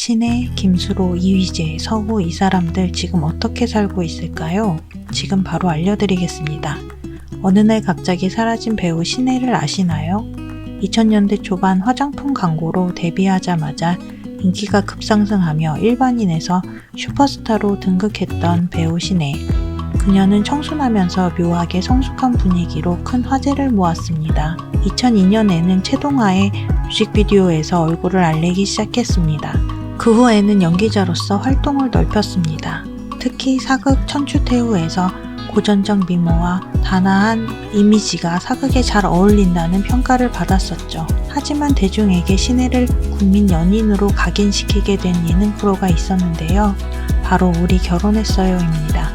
신혜, 김수로, 이휘재, 서구 이 사람들 지금 어떻게 살고 있을까요? 지금 바로 알려드리겠습니다. 어느 날 갑자기 사라진 배우 신혜를 아시나요? 2000년대 초반 화장품 광고로 데뷔하자마자 인기가 급상승하며 일반인에서 슈퍼스타로 등극했던 배우 신혜. 그녀는 청순하면서 묘하게 성숙한 분위기로 큰 화제를 모았습니다. 2002년에는 최동아의 뮤직비디오에서 얼굴을 알리기 시작했습니다. 그 후에는 연기자로서 활동을 넓혔습니다. 특히 사극 천추태후에서 고전적 미모와 단아한 이미지가 사극에 잘 어울린다는 평가를 받았었죠. 하지만 대중에게 신혜를 국민 연인으로 각인시키게 된 예능 프로가 있었는데요. 바로 우리 결혼했어요입니다.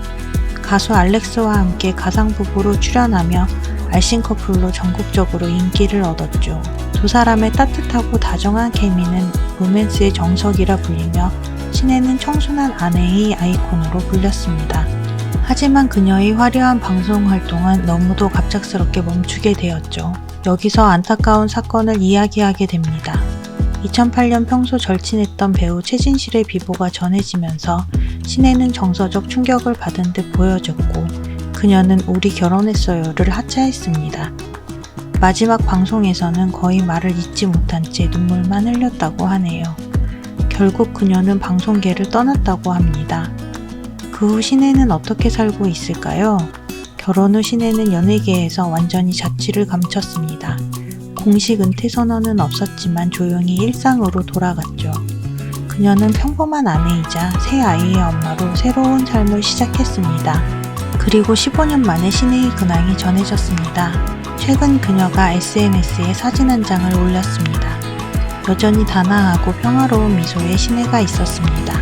가수 알렉스와 함께 가상부부로 출연하며 알싱 커플로 전국적으로 인기를 얻었죠. 두 사람의 따뜻하고 다정한 케미는 로맨스의 정석이라 불리며 신혜는 청순한 아내의 아이콘으로 불렸습니다. 하지만 그녀의 화려한 방송 활동은 너무도 갑작스럽게 멈추게 되었죠. 여기서 안타까운 사건을 이야기하게 됩니다. 2008년 평소 절친했던 배우 최진실의 비보가 전해지면서 신혜는 정서적 충격을 받은 듯 보여졌고 그녀는 우리 결혼했어요를 하차했습니다. 마지막 방송에서는 거의 말을 잇지 못한 채 눈물만 흘렸다고 하네요. 결국 그녀는 방송계를 떠났다고 합니다. 그 후 신혜는 어떻게 살고 있을까요? 결혼 후 신혜는 연예계에서 완전히 자취를 감췄습니다. 공식 은퇴 선언은 없었지만 조용히 일상으로 돌아갔죠. 그녀는 평범한 아내이자 새 아이의 엄마로 새로운 삶을 시작했습니다. 그리고 15년 만에 신혜의 근황이 전해졌습니다. 최근 그녀가 SNS에 사진 한 장을 올렸습니다. 여전히 단아하고 평화로운 미소의 신혜가 있었습니다.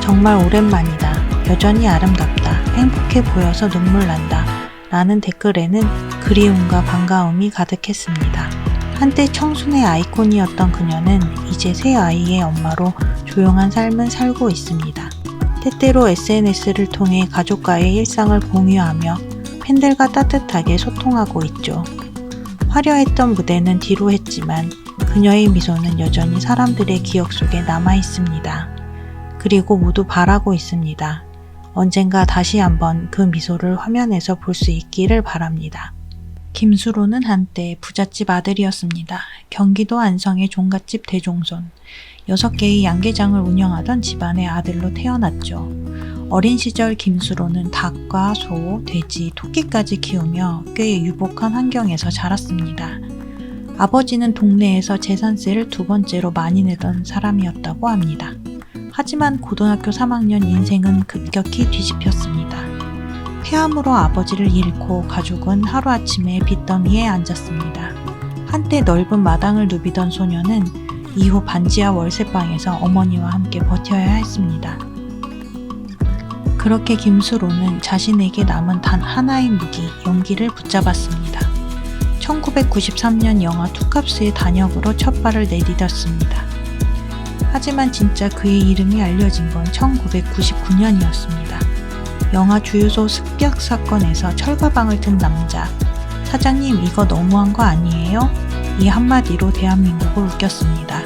정말 오랜만이다. 여전히 아름답다. 행복해 보여서 눈물 난다. 라는 댓글에는 그리움과 반가움이 가득했습니다. 한때 청순의 아이콘이었던 그녀는 이제 새 아이의 엄마로 조용한 삶을 살고 있습니다. 때때로 SNS를 통해 가족과의 일상을 공유하며 팬들과 따뜻하게 소통하고 있죠. 화려했던 무대는 뒤로 했지만 그녀의 미소는 여전히 사람들의 기억 속에 남아 있습니다. 그리고 모두 바라고 있습니다. 언젠가 다시 한번 그 미소를 화면에서 볼 수 있기를 바랍니다. 김수로는 한때 부잣집 아들이었습니다. 경기도 안성의 종갓집 대종손. 6개의 양계장을 운영하던 집안의 아들로 태어났죠. 어린 시절 김수로는 닭과 소, 돼지, 토끼까지 키우며 꽤 유복한 환경에서 자랐습니다. 아버지는 동네에서 재산세를 두 번째로 많이 내던 사람이었다고 합니다. 하지만 고등학교 3학년 인생은 급격히 뒤집혔습니다. 폐암으로 아버지를 잃고 가족은 하루아침에 빚더미에 앉았습니다. 한때 넓은 마당을 누비던 소녀는 이후 반지하 월세방에서 어머니와 함께 버텨야 했습니다. 그렇게 김수로는 자신에게 남은 단 하나의 무기, 연기를 붙잡았습니다. 1993년 영화 투캅스의 단역으로 첫 발을 내디뎠습니다. 하지만 진짜 그의 이름이 알려진 건 1999년이었습니다. 영화 주유소 습격 사건에서 철가방을 든 남자. 사장님, 이거 너무한 거 아니에요? 이 한마디로 대한민국을 웃겼습니다.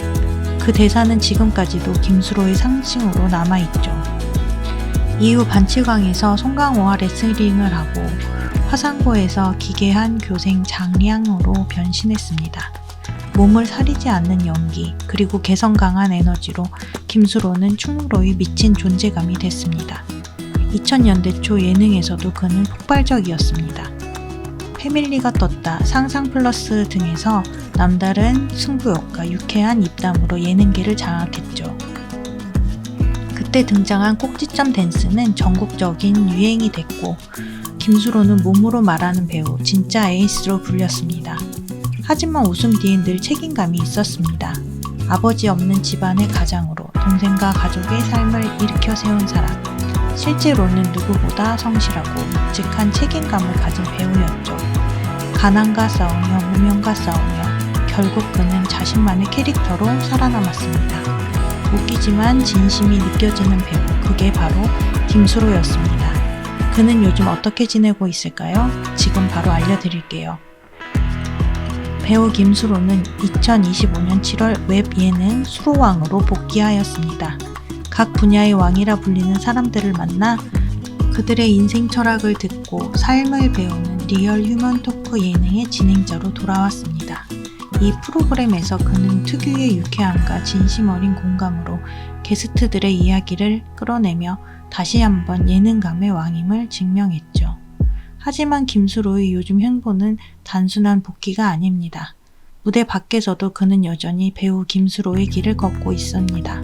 그 대사는 지금까지도 김수로의 상징으로 남아있죠. 이후 반치광에서 송강호와 레슬링을 하고 화상고에서 기괴한 교생 장량으로 변신했습니다. 몸을 사리지 않는 연기, 그리고 개성 강한 에너지로 김수로는 충무로의 미친 존재감이 됐습니다. 2000년대 초 예능에서도 그는 폭발적이었습니다. 패밀리가 떴다, 상상 플러스 등에서 남다른 승부욕과 유쾌한 입담으로 예능계를 장악했죠. 그때 등장한 꼭지점 댄스는 전국적인 유행이 됐고, 김수로는 몸으로 말하는 배우, 진짜 에이스로 불렸습니다. 하지만 웃음 뒤엔 늘 책임감이 있었습니다. 아버지 없는 집안의 가장으로 동생과 가족의 삶을 일으켜 세운 사람. 실제로는 누구보다 성실하고 묵직한 책임감을 가진 배우였죠. 가난과 싸우며 무명과 싸우며 결국 그는 자신만의 캐릭터로 살아남았습니다. 웃기지만 진심이 느껴지는 배우, 그게 바로 김수로였습니다. 그는 요즘 어떻게 지내고 있을까요? 지금 바로 알려드릴게요. 배우 김수로는 2025년 7월 웹 예능 수로왕으로 복귀하였습니다. 각 분야의 왕이라 불리는 사람들을 만나 그들의 인생 철학을 듣고 삶을 배우는 리얼 휴먼 토크 예능의 진행자로 돌아왔습니다. 이 프로그램에서 그는 특유의 유쾌함과 진심 어린 공감으로 게스트들의 이야기를 끌어내며 다시 한번 예능감의 왕임을 증명했죠. 하지만 김수로의 요즘 행보는 단순한 복귀가 아닙니다. 무대 밖에서도 그는 여전히 배우 김수로의 길을 걷고 있습니다.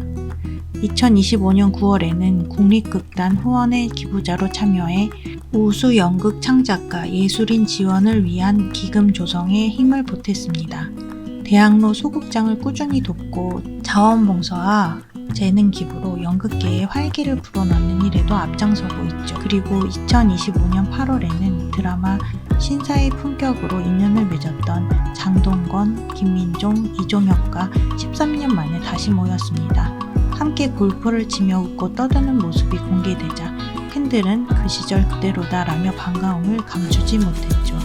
2025년 9월에는 국립극단 후원의 기부자로 참여해 우수 연극 창작가 예술인 지원을 위한 기금 조성에 힘을 보탰습니다. 대학로 소극장을 꾸준히 돕고 자원봉사와 재능 기부로 연극계에 활기를 불어넣는 일에도 앞장서고 있죠. 그리고 2025년 8월에는 드라마 신사의 품격으로 인연을 맺었던 장동건, 김민종, 이종혁과 13년 만에 다시 모였습니다. 함께 골프를 치며 웃고 떠드는 모습이 공개되자 팬들은 그 시절 그대로다라며 반가움을 감추지 못했죠.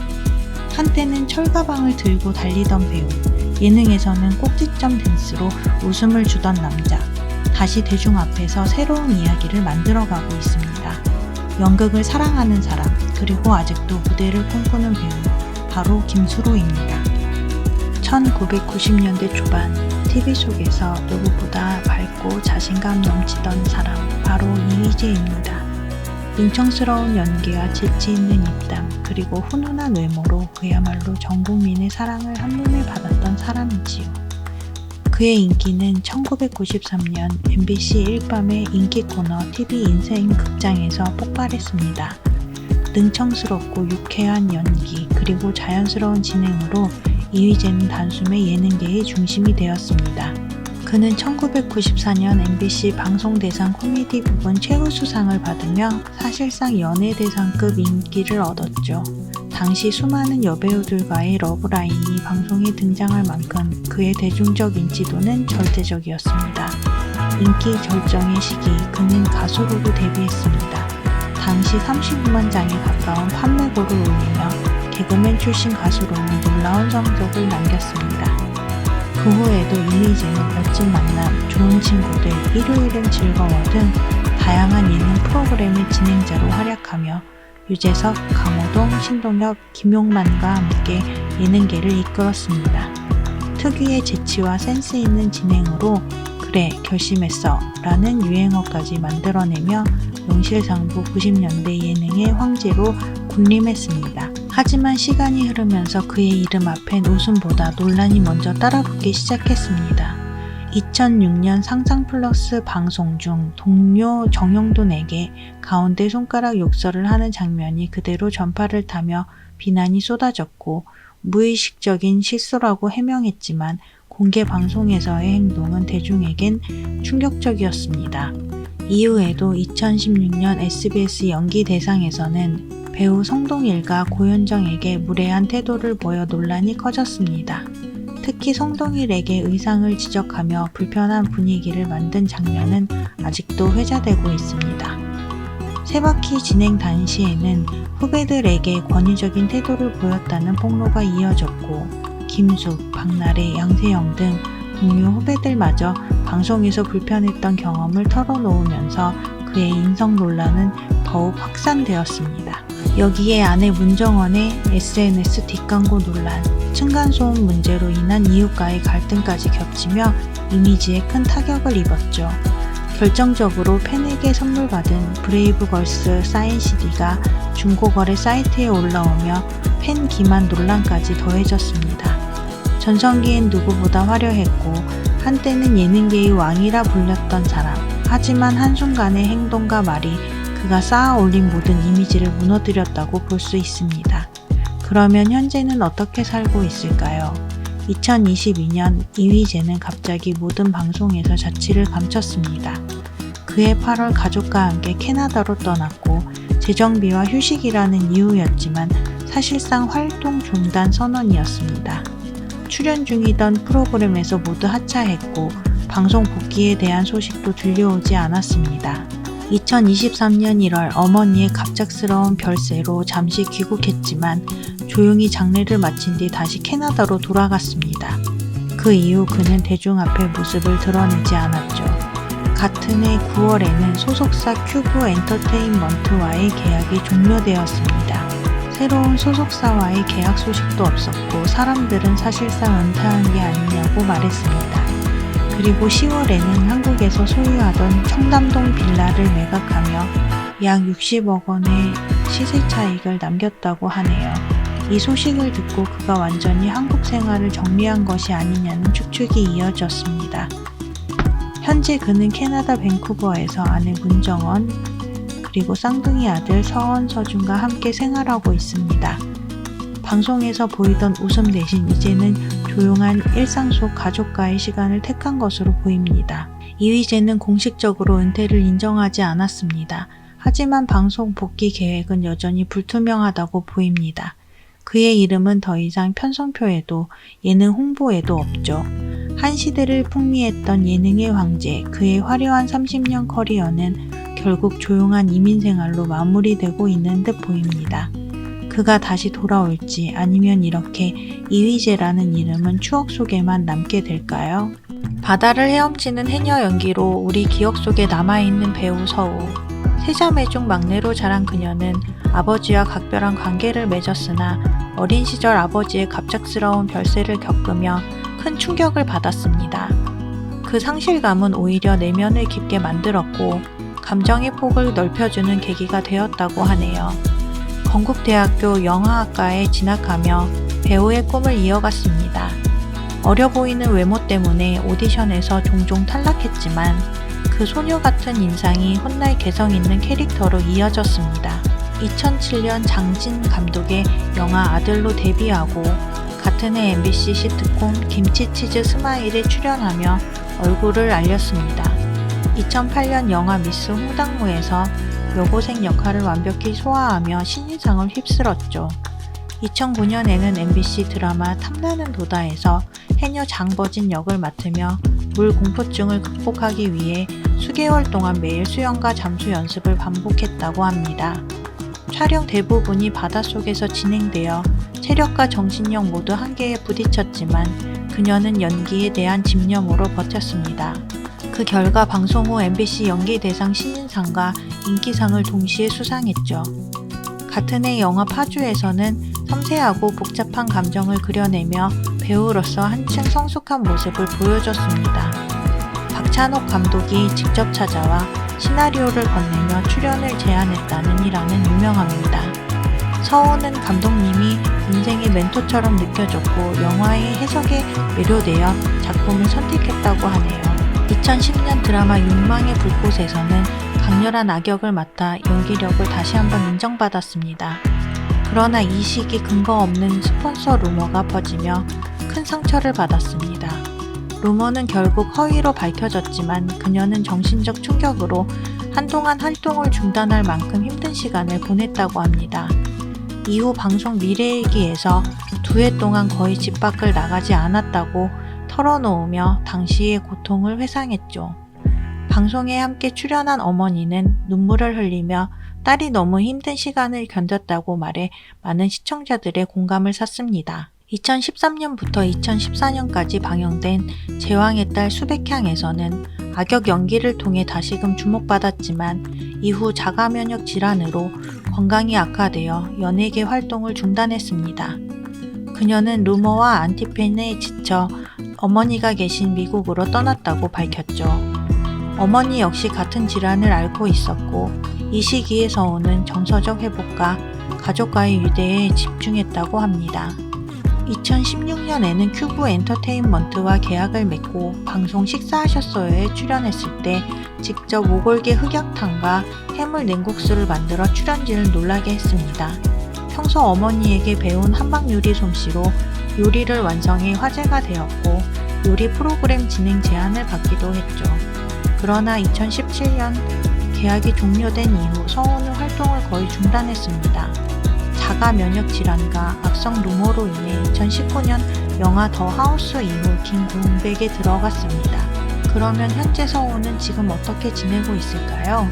한때는 철가방을 들고 달리던 배우, 예능에서는 꼭지점 댄스로 웃음을 주던 남자, 다시 대중 앞에서 새로운 이야기를 만들어가고 있습니다. 연극을 사랑하는 사람, 그리고 아직도 무대를 꿈꾸는 배우, 바로 김수로입니다. 1990년대 초반 TV 속에서 누구보다 밝고 자신감 넘치던 사람, 바로 이휘재입니다. 능청스러운 연기와 재치 있는 입담, 그리고 훈훈한 외모로 그야말로 전 국민의 사랑을 한몸에 받았던 사람이지요. 그의 인기는 1993년 MBC 일밤의 인기 코너 TV 인생 극장에서 폭발했습니다. 능청스럽고 유쾌한 연기 그리고 자연스러운 진행으로 이휘재는 단숨에 예능계의 중심이 되었습니다. 그는 1994년 MBC 방송대상 코미디 부분 최우 수상을 받으며 사실상 연예대상급 인기를 얻었죠. 당시 수많은 여배우들과의 러브라인이 방송에 등장할 만큼 그의 대중적 인지도는 절대적이었습니다. 인기 절정의 시기 그는 가수로도 데뷔했습니다. 당시 35만 장에 가까운 판매고를 올리며 개그맨 출신 가수로는 놀라운 성적을 남겼습니다. 그 후에도 이미지는 멋진 만남, 좋은 친구들, 일요일은 즐거워 등 다양한 예능 프로그램의 진행자로 활약하며 유재석, 강호동, 신동엽, 김용만과 함께 예능계를 이끌었습니다. 특유의 재치와 센스 있는 진행으로 그래 결심했어 라는 유행어까지 만들어내며 명실상부 90년대 예능의 황제로 군림했습니다. 하지만 시간이 흐르면서 그의 이름 앞엔 웃음보다 논란이 먼저 따라붙기 시작했습니다. 2006년 상상 플러스 방송 중 동료 정영돈에게 가운데 손가락 욕설을 하는 장면이 그대로 전파를 타며 비난이 쏟아졌고 무의식적인 실수라고 해명했지만 공개 방송에서의 행동은 대중에겐 충격적이었습니다. 이후에도 2016년 SBS 연기 대상에서는 배우 성동일과 고현정에게 무례한 태도를 보여 논란이 커졌습니다. 특히 성동일에게 의상을 지적하며 불편한 분위기를 만든 장면은 아직도 회자되고 있습니다. 세바퀴 진행 당시에는 후배들에게 권위적인 태도를 보였다는 폭로가 이어졌고 김숙, 박나래, 양세형 등 동료 후배들마저 방송에서 불편했던 경험을 털어놓으면서 그의 인성 논란은 더욱 확산되었습니다. 여기에 아내 문정원의 SNS 뒷광고 논란, 층간소음 문제로 인한 이웃과의 갈등까지 겹치며 이미지에 큰 타격을 입었죠. 결정적으로 팬에게 선물 받은 브레이브걸스 사인 CD가 중고거래 사이트에 올라오며 팬 기만 논란까지 더해졌습니다. 전성기엔 누구보다 화려했고 한때는 예능계의 왕이라 불렸던 사람. 하지만 한순간의 행동과 말이 그가 쌓아 올린 모든 이미지를 무너뜨렸다고 볼 수 있습니다. 그러면 현재는 어떻게 살고 있을까요? 2022년 이휘재는 갑자기 모든 방송에서 자취를 감췄습니다. 그해 8월 가족과 함께 캐나다로 떠났고 재정비와 휴식이라는 이유였지만 사실상 활동 중단 선언이었습니다. 출연 중이던 프로그램에서 모두 하차했고 방송 복귀에 대한 소식도 들려오지 않았습니다. 2023년 1월 어머니의 갑작스러운 별세로 잠시 귀국했지만 조용히 장례를 마친 뒤 다시 캐나다로 돌아갔습니다. 그 이후 그는 대중 앞에 모습을 드러내지 않았죠. 같은 해 9월에는 소속사 큐브 엔터테인먼트와의 계약이 종료되었습니다. 새로운 소속사와의 계약 소식도 없었고 사람들은 사실상 은퇴한 게 아니냐고 말했습니다. 그리고 10월에는 한국에서 소유하던 청담동 빌라를 매각하며 약 60억 원의 시세 차익을 남겼다고 하네요. 이 소식을 듣고 그가 완전히 한국 생활을 정리한 것이 아니냐는 추측이 이어졌습니다. 현재 그는 캐나다 밴쿠버에서 아내 문정원 그리고 쌍둥이 아들 서원 서준과 함께 생활하고 있습니다. 방송에서 보이던 웃음 대신 이제는 조용한 일상 속 가족과의 시간을 택한 것으로 보입니다. 이휘재는 공식적으로 은퇴를 인정하지 않았습니다. 하지만 방송 복귀 계획은 여전히 불투명하다고 보입니다. 그의 이름은 더 이상 편성표에도 예능 홍보에도 없죠. 한 시대를 풍미했던 예능의 황제, 그의 화려한 30년 커리어는 결국 조용한 이민 생활로 마무리되고 있는 듯 보입니다. 그가 다시 돌아올지 아니면 이렇게 이휘재라는 이름은 추억 속에만 남게 될까요? 바다를 헤엄치는 해녀 연기로 우리 기억 속에 남아있는 배우 서우. 세자매 중 막내로 자란 그녀는 아버지와 각별한 관계를 맺었으나 어린 시절 아버지의 갑작스러운 별세를 겪으며 큰 충격을 받았습니다. 그 상실감은 오히려 내면을 깊게 만들었고 감정의 폭을 넓혀주는 계기가 되었다고 하네요. 건국대학교 영화학과에 진학하며 배우의 꿈을 이어갔습니다. 어려 보이는 외모 때문에 오디션에서 종종 탈락했지만 그 소녀 같은 인상이 훗날 개성 있는 캐릭터로 이어졌습니다. 2007년 장진 감독의 영화 아들로 데뷔하고 같은 해 MBC 시트콤 김치치즈 스마일에 출연하며 얼굴을 알렸습니다. 2008년 영화 미스 홍당무에서 여고생 역할을 완벽히 소화하며 신인상을 휩쓸었죠. 2009년에는 MBC 드라마 탐나는 도다에서 해녀 장버진 역을 맡으며 물 공포증을 극복하기 위해 수개월 동안 매일 수영과 잠수 연습을 반복했다고 합니다. 촬영 대부분이 바닷속에서 진행되어 체력과 정신력 모두 한계에 부딪혔지만 그녀는 연기에 대한 집념으로 버텼습니다. 그 결과 방송 후 MBC 연기대상 신인상과 인기상을 동시에 수상했죠. 같은 해 영화 파주에서는 섬세하고 복잡한 감정을 그려내며 배우로서 한층 성숙한 모습을 보여줬습니다. 박찬욱 감독이 직접 찾아와 시나리오를 건네며 출연을 제안했다는 일화는 유명합니다. 서우는 감독님이 인생의 멘토처럼 느껴졌고 영화의 해석에 매료되어 작품을 선택했다고 하네요. 2010년 드라마 욕망의 불꽃에서는 강렬한 악역을 맡아 연기력을 다시 한번 인정받았습니다. 그러나 이 시기 근거 없는 스폰서 루머가 퍼지며 큰 상처를 받았습니다. 루머는 결국 허위로 밝혀졌지만 그녀는 정신적 충격으로 한동안 활동을 중단할 만큼 힘든 시간을 보냈다고 합니다. 이후 방송 미래일기에서 두 해 동안 거의 집 밖을 나가지 않았다고 털어놓으며 당시의 고통을 회상했죠. 방송에 함께 출연한 어머니는 눈물을 흘리며 딸이 너무 힘든 시간을 견뎠다고 말해 많은 시청자들의 공감을 샀습니다. 2013년부터 2014년까지 방영된 제왕의 딸 수백향에서는 악역 연기를 통해 다시금 주목받았지만 이후 자가 면역 질환으로 건강이 악화되어 연예계 활동을 중단했습니다. 그녀는 루머와 안티팬에 지쳐 어머니가 계신 미국으로 떠났다고 밝혔죠. 어머니 역시 같은 질환을 앓고 있었고 이 시기에 서우는 정서적 회복과 가족과의 유대에 집중했다고 합니다. 2016년에는 큐브 엔터테인먼트와 계약을 맺고 방송 식사하셨어요에 출연했을 때 직접 오골계 흑약탕과 해물 냉국수를 만들어 출연진을 놀라게 했습니다. 평소 어머니에게 배운 한방 요리 솜씨로 요리를 완성해 화제가 되었고 요리 프로그램 진행 제안을 받기도 했죠. 그러나 2017년 계약이 종료된 이후 성우는 활동을 거의 중단했습니다. 자가 면역 질환과 악성 루머로 인해 2019년 영화 더 하우스 이후 긴 공백에 들어갔습니다. 그러면 현재 성우는 지금 어떻게 지내고 있을까요?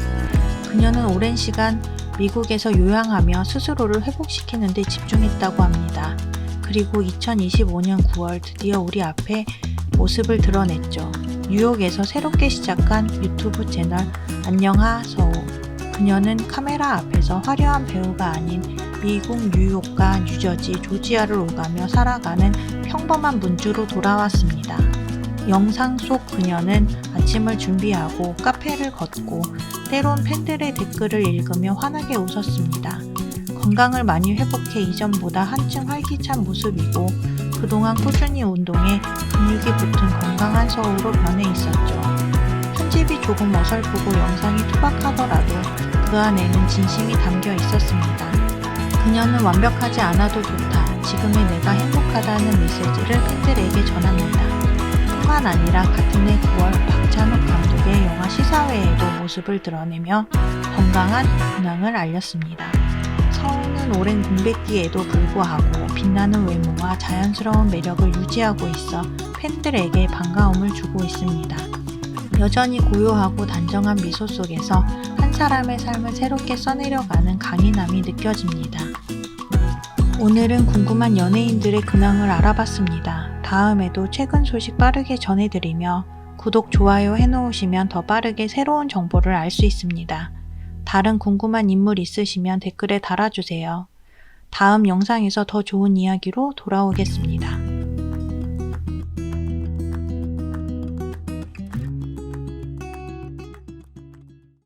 그녀는 오랜 시간 미국에서 요양하며 스스로를 회복시키는 데 집중했다고 합니다. 그리고 2025년 9월 드디어 우리 앞에 모습을 드러냈죠. 뉴욕에서 새롭게 시작한 유튜브 채널 안녕하 서우. 그녀는 카메라 앞에서 화려한 배우가 아닌 미국 뉴욕과 뉴저지, 조지아를 오가며 살아가는 평범한 문주로 돌아왔습니다. 영상 속 그녀는 아침을 준비하고 카페를 걷고 때론 팬들의 댓글을 읽으며 환하게 웃었습니다. 건강을 많이 회복해 이전보다 한층 활기찬 모습이고 그동안 꾸준히 운동해 근육이 붙은 건강한 서우로 변해 있었죠. 편집이 조금 어설프고 영상이 투박하더라도 그 안에는 진심이 담겨 있었습니다. 그녀는 완벽하지 않아도 좋다. 지금의 내가 행복하다는 메시지를 팬들에게 전합니다. 뿐만 아니라 같은 해 9월 박찬욱 감독의 영화 시사회에도 모습을 드러내며 건강한 근황을 알렸습니다. 서우는 오랜 공백기에도 불구하고 빛나는 외모와 자연스러운 매력을 유지하고 있어 팬들에게 반가움을 주고 있습니다. 여전히 고요하고 단정한 미소 속에서 한 사람의 삶을 새롭게 써내려가는 강인함이 느껴집니다. 오늘은 궁금한 연예인들의 근황을 알아봤습니다. 다음에도 최근 소식 빠르게 전해드리며 구독, 좋아요 해놓으시면 더 빠르게 새로운 정보를 알 수 있습니다. 다른 궁금한 인물 있으시면 댓글에 달아주세요. 다음 영상에서 더 좋은 이야기로 돌아오겠습니다.